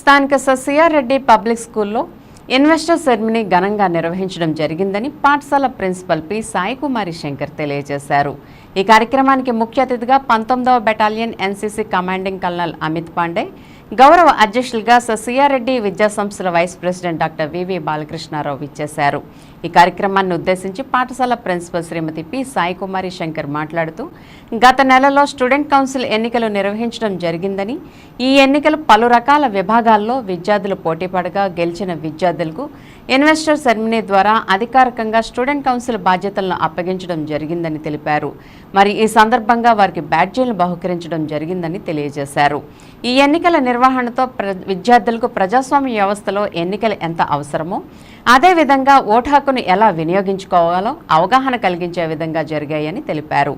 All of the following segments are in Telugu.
స్థానిక సర్ రెడ్డి పబ్లిక్ స్కూల్లో ఇన్వెస్టర్ సెరమనీ ఘనంగా నిర్వహించడం జరిగిందని పాఠశాల ప్రిన్సిపల్ పి సాయికుమారి శంకర్ తెలియజేశారు. ఈ కార్యక్రమానికి ముఖ్య అతిథిగా పంతొమ్మిదవ battalion NCC commanding colonel Amit Pandey గౌరవ అధ్యక్షులుగా ససియారెడ్డి విద్యాసంస్థల vice president doctor VV Balakrishnarao ఇచ్చేశారు ఈ కార్యక్రమాన్ని ఉద్దేశించి పాఠశాల ప్రిన్సిపల్ శ్రీమతి పి సాయికుమారి శంకర్ మాట్లాడుతూ గత నెలలో స్టూడెంట్ కౌన్సిల్ ఎన్నికలు నిర్వహించడం జరిగిందని ఈ ఎన్నికలు పలు రకాల విభాగాల్లో విద్యార్థులు పోటీపడగా గెలిచిన విద్యార్థులకు ఇన్వెస్టర్ సెర్మినీ ద్వారా అధికారికంగా స్టూడెంట్ కౌన్సిల్ బాధ్యతలను అప్పగించడం జరిగిందని తెలిపారు. మరి ఈ సందర్భంగా వారికి బ్యాడ్జీలను బహుకరించడం జరిగిందని తెలియజేశారు. ఈ ఎన్నికల నిర్వహణతో ప్ర విద్యార్థులకు ప్రజాస్వామ్య వ్యవస్థలో ఎన్నికలు ఎంత అవసరమో అదేవిధంగా ఓటు హక్కును ఎలా వినియోగించుకోవాలో అవగాహన కలిగించే విధంగా జరిగాయని తెలిపారు.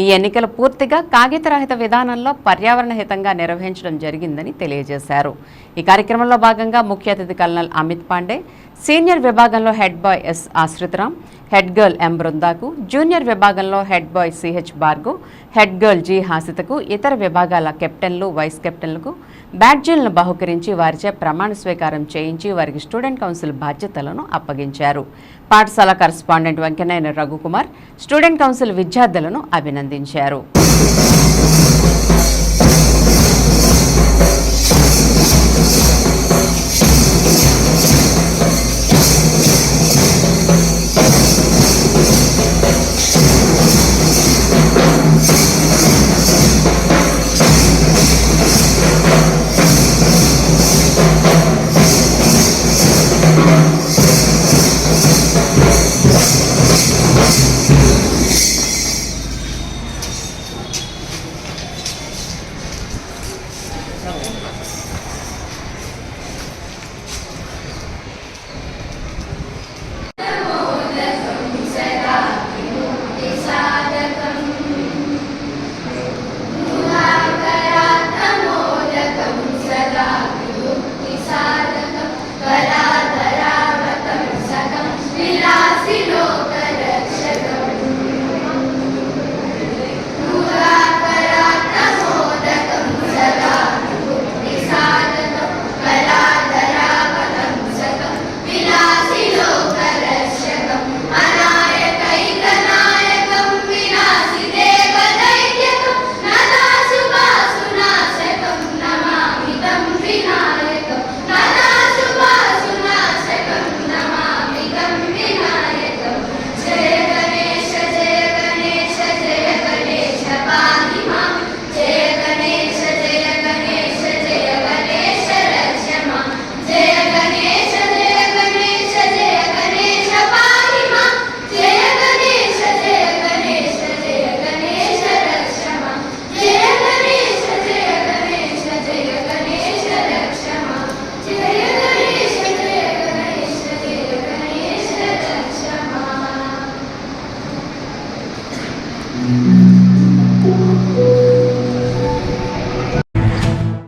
ఈ ఎన్నికలు పూర్తిగా కాగితరహిత విధానంలో పర్యావరణ హితంగా నిర్వహించడం జరిగిందని తెలియజేశారు. ఈ కార్యక్రమంలో భాగంగా ముఖ్య అతిథి కల్నల్ అమిత్ పాండే సీనియర్ విభాగంలో head boy S Ashritram head girl M బృందాకు junior విభాగంలో హెడ్ బాయ్ సిహెచ్ బార్గు హెడ్ గర్ల్ జి హాసితకు ఇతర విభాగాల కెప్టెన్లు వైస్ కెప్టెన్ కెప్టెన్లకు బ్యాడ్జీలను బహుకరించి వారిచే ప్రమాణ స్వీకారం చేయించి వారికి స్టూడెంట్ కౌన్సిల్ బాధ్యతలను అప్పగించారు. పాఠశాల correspondent Venkannaiah Raghukumar student council విద్యార్థులను అభినందించారు. Tá. Amen.